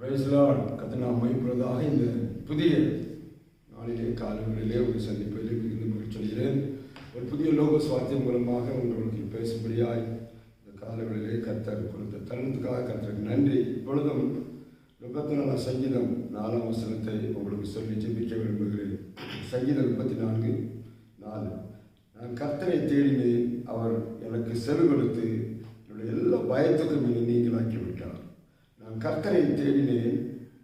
பிரைஸ்லாட் கத்தனா மைப்புறதாக இந்த புதிய நாளிலே காலங்களிலே ஒரு சந்திப்பதிலே மிகுந்த மகிழ்ச்சி சொல்கிறேன் ஒரு புதிய லோக சுவாத்தியம் மூலமாக உங்களுக்கு பேசும்படியாய் இந்த காலங்களிலே கத்தர் கொடுத்த தருணத்துக்காக கத்தருக்கு நன்றி. இப்பொழுதும் முப்பத்தி நாலாம் சங்கீதம் நாலாம் வசனத்தை உங்களுக்கு சொல்லி ஜெபிக்க விரும்புகிறேன். சங்கீதம் முப்பத்தி நான்கு நாலு. நான் கர்த்தரை தேடினேன். அவர் எனக்கு செவி கொடுத்து என்னுடைய எல்லா பயத்துக்கும் நீங்கள் நீங்களாக்கி கர்த்தரை தேடினேன்.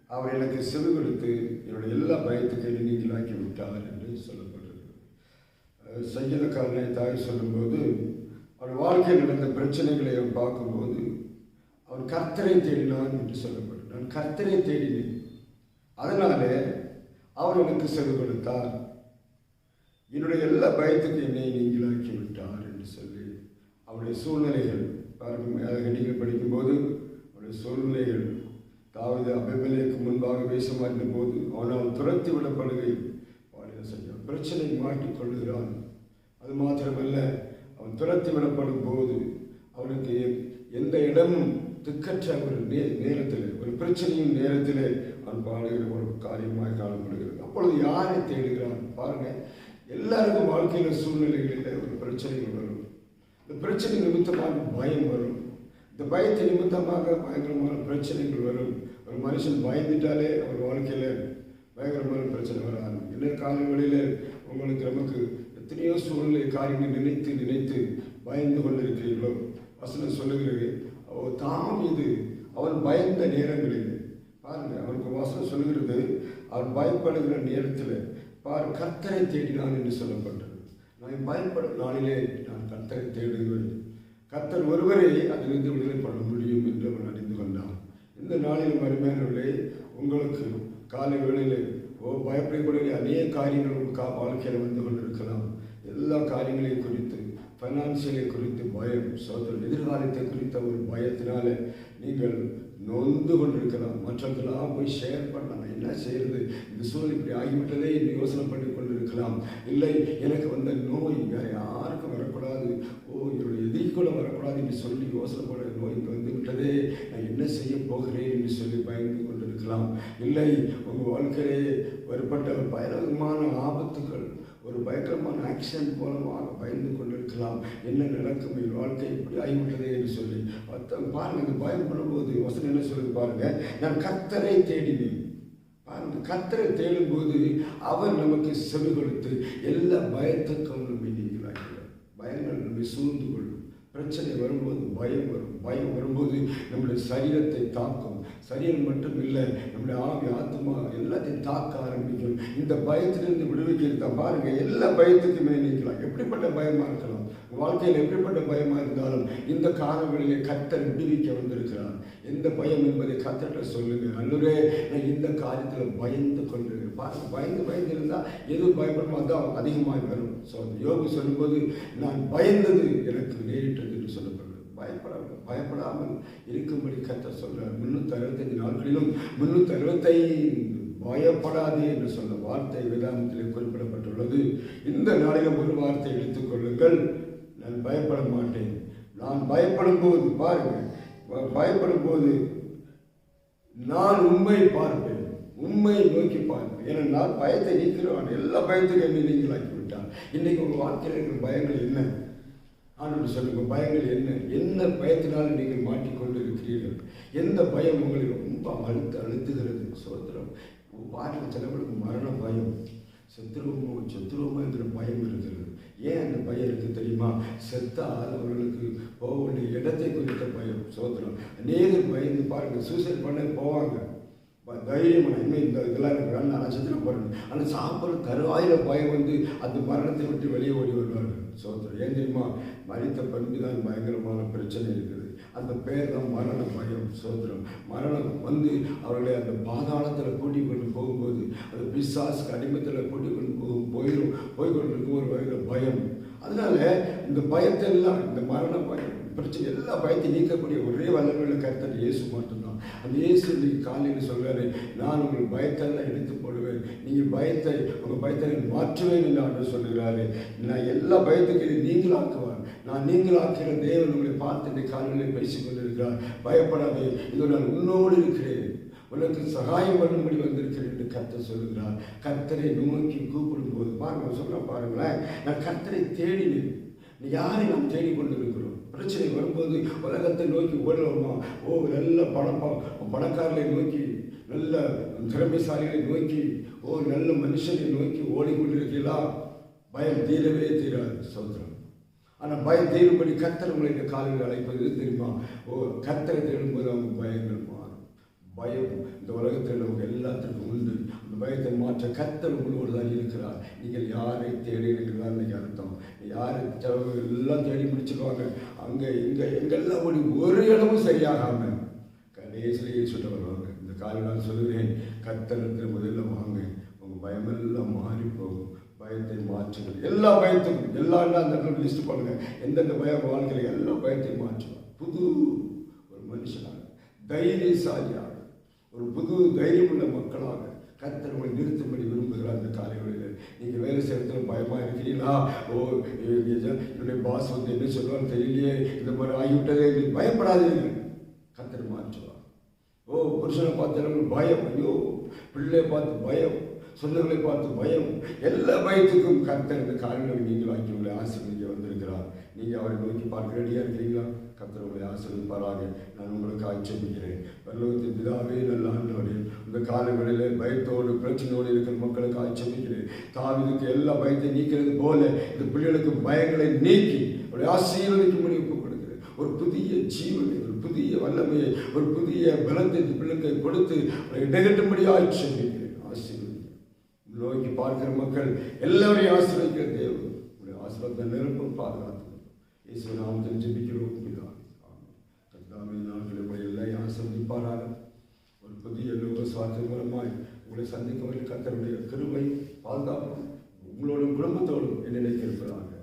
அவர் எனக்கு செவி கொடுத்து என்னுடைய எல்லா பயத்துக்கையும் நீங்களாக்கி விட்டார் என்று சொல்லப்பட்டிருக்கிறது அஹ் சங்கீதக்காரனை தாய் சொல்லும்போது அவன் வாழ்க்கையில் நடந்த பிரச்சனைகளை அவன் பார்க்கும்போது அவன் கர்த்தரை தேடினான் என்று சொல்லப்படும். நான் கர்த்தரை தேடினேன். அதனாலே அவர் எனக்கு செவி கொடுத்தார். என்னுடைய எல்லா பயத்துக்கும் என்னை நீங்களாக்கி விட்டார் என்று சொல்லி அவருடைய சூழ்நிலைகள் பாருங்கள் நீங்கள் படிக்கும்போது சூழ்நிலைகள் தாவது அபிமலைக்கு முன்பாக வேஷமாறின போது அவனால் துரத்தி விடப்படுகையில் பாலியல் செய்யும் பிரச்சனை மாட்டிக்கொள்ளுகிறான் அது மாத்திரமல்ல அவன் துரத்தி விடப்படும் போது அவனுக்கு எந்த இடமும் திக்கற்ற ஒரு நே நேரத்தில் ஒரு பிரச்சனையும் நேரத்தில் அவன் பாடுகிற ஒரு காரியமாக காணப்படுகிறது. அப்பொழுது யாரை தேடுகிறான்? பாருங்க எல்லாருக்கும் வாழ்க்கையில் சூழ்நிலைகளில் ஒரு பிரச்சனைகள் வரும். இந்த பிரச்சனை நிமித்தமாக பயம் வரும். இந்த பயத்தை நிமித்தமாக பயங்கரமான பிரச்சனைகள் வரும். ஒரு மனுஷன் பயந்துட்டாலே அவர் வாழ்க்கையில் பயங்கரமான பிரச்சனை வர ஆரம்பிக்கும். இன்னும் காலங்களில் உங்களுக்கு நமக்கு எத்தனையோ சூழ்நிலை காரியங்கள் நினைத்து நினைத்து பயந்து கொண்டிருக்கிறீர்களோ? வசனம் சொல்லுகிறது தாம் இது அவன் பயந்த நேரங்களில். பாருங்கள் அவனுக்கு வசனம் சொல்லுகிறது அவன் பயப்படுகிற நேரத்தில் பார் கர்த்தரை தேடினான் என்று சொல்லப்பட்டது. நான் பயப்படும் நாளிலே நான் கர்த்தரை தேடுகிறேன் கத்தர் ஒருவரை அதிலிருந்து விடுதலை பண்ண முடியும் என்று அவன் அறிந்து கொண்டான். இந்த நாளில் மறுமையானவர்களே உங்களுக்கு காலை வேளையில் ஓ பயப்படக்கூடிய அநேக காரியங்கள் உங்கள் கா வாழ்க்கையில் வந்து கொண்டிருக்கலாம். எல்லா காரியங்களையும் குறித்து ஃபைனான்சியலை குறித்து பயம் சோதனை எதிர்காலத்தை குறித்த ஒரு பயத்தினால நீங்கள் நொந்து கொண்டிருக்கலாம். மற்றவர்களாக போய் ஷேர் பண்ணலாம். என்ன செய்யறது? இந்த சூழல் இப்படி ஆகிவிட்டதே என்று யோசனை பண்ணி இருக்கலாம். இல்லை எனக்கு வந்த நோய் வேற யாருக்கும் வரக்கூடாது. ஓ என்னுடைய எதிர்கொள்ள வரக்கூடாது என்று சொல்லி யோசனை பண்ண நோய் இங்கே வந்து விட்டதே. நான் என்ன செய்ய போகிறேன் என்று சொல்லி பயந்து கொண்டிருக்கலாம். இல்லை உங்கள் வாழ்க்கையிலே வருப்பட்ட பயங்கரமான ஆபத்துகள் ஒரு பயங்கரமான ஆக்சிடென்ட் மூலமாக பயந்து கொண்டிருக்கலாம். என்ன நடக்கும்? என் வாழ்க்கை இப்படி ஆகிவிட்டதே என்று சொல்லி. மொத்தம் பாருங்க இந்த பயம் பண்ணும்போது வசனம் என்ன சொல்லி பாருங்க. நான் கத்தரை தேடினேன். அந்த கத்தரை தேடும்போது அவர் நமக்கு செவி கொடுத்து எல்லா பயத்தக்கம் நம்மை நீங்களாக்கிறார் பயங்கள் நம்மை சூழ்ந்து கொள்ளும். பிரச்சனை வரும்போது பயம் வரும். பயம் வரும்போது நம்முடைய சரீரத்தை தாக்கும். சரீரம் மட்டும் இல்லை நம்முடைய ஆவி ஆத்மா எல்லாத்தையும் தாக்க ஆரம்பிக்கும். இந்த பயத்திலிருந்து விடுவிக்கிறது பாருங்கள் பாருங்க எல்லா பயத்துக்குமே நீக்கலாம். எப்படிப்பட்ட பயமாக இருக்கலாம்? வாழ்க்கையில் எப்படிப்பட்ட பயமாக இருந்தாலும் இந்த காலங்களிலே கத்தர் விடுவிக்க வந்திருக்கிறார். எந்த பயம் என்பதை கத்தட்ட சொல்லுங்க. அல்லூரே நான் இந்த காரியத்தில் பயந்து கொண்டு பாருங்க பயந்து பயந்து இருந்தால் எது பயப்படமோ அதான் அதிகமாக வரும். ஸோ யோகி சொல்லும்போது நான் பயந்தது எனக்கு நேரிட்டது என்று சொல்லப்படுது பயப்படாமல் பயப்படாமல் இருக்கும்படி கத்தர் சொல்கிறார் முன்னூற்றி அறுபத்தஞ்சு நாட்களிலும் முன்னூற்றி அறுபத்தைந்து பயப்படாதே என்று சொன்ன வார்த்தை வேதாந்தத்தில் குறிப்பிடப்பட்டுள்ளது. இந்த நாளிலும் ஒரு வார்த்தை எடுத்துக்கொள்ளுங்கள் நான் பயப்பட மாட்டேன். நான் பயப்படும் போது பாருங்கள். பயப்படும் போது நான் உண்மை பார்ப்பேன். உண்மையை நோக்கி பார்ப்பேன். ஏனென்றால் நான் பயத்தை நீக்கிறவன் எல்லா பயத்துக்கும் என்னை நீங்களாக்கி விட்டான். இன்னைக்கு உங்கள் வாழ்க்கையில் இருக்கிற பயங்கள் என்ன? ஆண்டு சொல்லுங்க பயங்கள் என்ன? என்ன பயத்தினால் நீங்கள் மாட்டிக்கொண்டு இருக்கிறீர்கள் எந்த பயம் உங்களை ரொம்ப அழுத்து அழுத்துகிறது? சோத்திரம். பாட்டில் சிலவர்களுக்கு மரண பயம். சத்துருவமோ சத்துருவமோ என்கிற பயம் இருக்கிறது ஏன் அந்த பயம் இருக்குது தெரியுமா? செத்தால் அவர்களுக்கு போக வேண்டிய இடத்தை குறித்த பயம் சோதனம் அநேகர் பயந்து பாருங்க சூசைட் பண்ண போவாங்க. தைரியமான இனிமேல் இந்த இதெல்லாம் எனக்கு வேண்டாம் நான் ஆனால் சாப்பிட்ற தருவாயில பயம் வந்து அந்த மரணத்தை விட்டு வெளியே ஓடி வருவார்கள் சோதனம் ஏன் தெரியுமா? மறித்த பண்பு தான் பயங்கரமான பிரச்சனை இருக்குது. அந்த பேர் தான் மரண பயம் சோதனம் மரணம் வந்து அவர்களை அந்த பாதாளத்தில் கூட்டி கொண்டு போகும்போது அந்த பிசாசுக்கு அடிமத்தில் கூட்டி கொண்டு போகும் போயிடும் போய் கொண்டிருக்கும் ஒரு வகையில் பயம். அதனால இந்த பயத்தை எல்லாம் இந்த மரண பயம் பிரச்சனை எல்லா பயத்தையும் நீக்கக்கூடிய ஒரே வல்லமையுள்ள கருத்தர் இயேசு மட்டும்தான். அந்த இயேசு இன்னைக்கு காலையில் சொல்கிறாரு நான் உங்கள் பயத்தெல்லாம் எடுத்து போடுவேன். நீங்கள் பயத்தை உங்கள் பயத்தை நான் மாற்றுவேன் என்று ஆண்டு சொல்லுகிறாரு. நான் எல்லா பயத்துக்கும் நீங்களாக்குவார். நான் நீங்களாக்குகிற தேவன் உங்களை பார்த்து இந்த காலையில் பேசிக் கொண்டிருக்கிறார் பயப்படாதே இதோ நான் உன்னோடு இருக்கிறேன். உனக்கு சகாயம் பண்ணும்படி வந்திருக்கிறேன் என்று கர்த்தர் சொல்லுகிறார். கர்த்தரை நோக்கி கூப்பிடும் போது பாருங்க சொல்ல பாருங்களேன். நான் கர்த்தரை தேடினேன் யாரை நாம் தேடிக்கொண்டிருக்கிறோம் பிரச்சனை வரும்போது உலகத்தை நோக்கி ஓடுவோமா? ஓ நல்ல பணப்பா பணக்காரரை நோக்கி நல்ல திறமைசாலிகளை நோக்கி ஓ நல்ல மனுஷனை நோக்கி ஓடிக்கொண்டிருக்கீங்களா பயம் தீரவே தீராது சோதரம் ஆனால் பயம் தீரும்படி கத்தர் உங்களை இந்த காலையில் அழைப்பது தெரியுமா? ஓ கத்தரை தேடும்போது அவங்க பயங்கள் இருக்கும் பயம் இந்த உலகத்தில் நமக்கு எல்லாத்திற்கும் உண்டு. அந்த பயத்தை மாற்ற கத்தல் உங்களோடு தான் இருக்கிறார். நீங்கள் யாரை தேடினீர்கள் இன்னைக்கு அர்த்தம். யாரை செலவு எல்லாம் தேடி முடிச்சிருவாங்க அங்கே இங்கே எங்கெல்லாம் ஒரு ஒரு இடமும் சரியாகாம கடைசியிலேயே சொல்ல வருவாங்க இந்த காலையில் நான் சொல்லுவேன் கத்தலத்தில் முதல்ல வாங்க. உங்கள் பயமெல்லாம் மாறி போகும் பயத்தை மாற்றுங்கள் எல்லா பயத்துக்கும் எல்லா அந்த இடத்துல லிஸ்ட் பண்ணுங்க எந்தெந்த பயம் வாழ்க்கையில் எல்லா பயத்தையும் மாற்றுவோம் புது ஒரு மனுஷனாக தைரியசாலியாக ஒரு புது தைரியம் உள்ள மக்களாக கர்த்தர் உங்களை நிறுத்தும்படி விரும்புகிறார் அந்த காலைகளில் நீங்கள் வேலை செய்யறதுல பயமாக இருக்கிறீங்களா? ஓ என்னுடைய பாஸ் வந்து என்ன சொல்லுவான்னு தெரியலையே. இந்த மாதிரி ஆகிவிட்டதே என்று பயப்படாதீர்கள். கத்தர் மாற்றுவார் ஓ புருஷனை பார்த்து பயம். ஐயோ பிள்ளையை பார்த்து பயம். சொந்தங்களை பார்த்து பயம். எல்லா பயத்துக்கும் கர்த்தர் இந்த காரியங்களை நீங்கள் வாங்கி உங்களை ஆசீர்வதிக்க வந்திருக்கிறார். நீங்கள் அவரை நோக்கி பார்க்க ரெடியாக இருக்கிறீங்களா? கர்த்தர் உங்களை ஆசீர்வதிப்பாராக. நான் உங்களுக்கு ஆட்சேபிக்கிறேன் பரலோகத்தின் பிதாவே நல்ல ஆண்டவரே இந்த காலங்களில் பயத்தோடு பிரச்சனையோடு இருக்கிற மக்களுக்கு ஆட்சேபிக்கிறேன் தாவிதுக்கு எல்லா பயத்தை நீக்கிறது போல இந்த பிள்ளைகளுக்கு பயங்களை நீக்கி அவருடைய ஆசீர்வதிக்கும் முடிவு கொடுக்கிறேன். ஒரு புதிய ஜீவனை ஒரு புதிய வல்லமையை ஒரு புதிய பலத்தை இந்த பிள்ளைக்கு கொடுத்து இடைகட்டும்படி ஆட்சேபிக்கிறேன் பார்க்கிற மக்கள் எல்லாரையும் ஆசீர்வதிக்கிற தேவன். உடைய ஆசீர்வாத நெருப்பும் பாதுகாத்து இயேசு நாமத்தில் ஜெபிக்கிறோம். பிதாவே. நாட்கள் உங்களை எல்லாம் ஆசீர்வதிப்பாராக. ஒரு புதிய லோக சுவார்த்தை மூலமாய் உங்களை சந்திக்க கத்தருடைய கிருபை பாதுகாப்பு உங்களோடும் குடும்பத்தோடும் என்னை நினைத்திருப்பதாக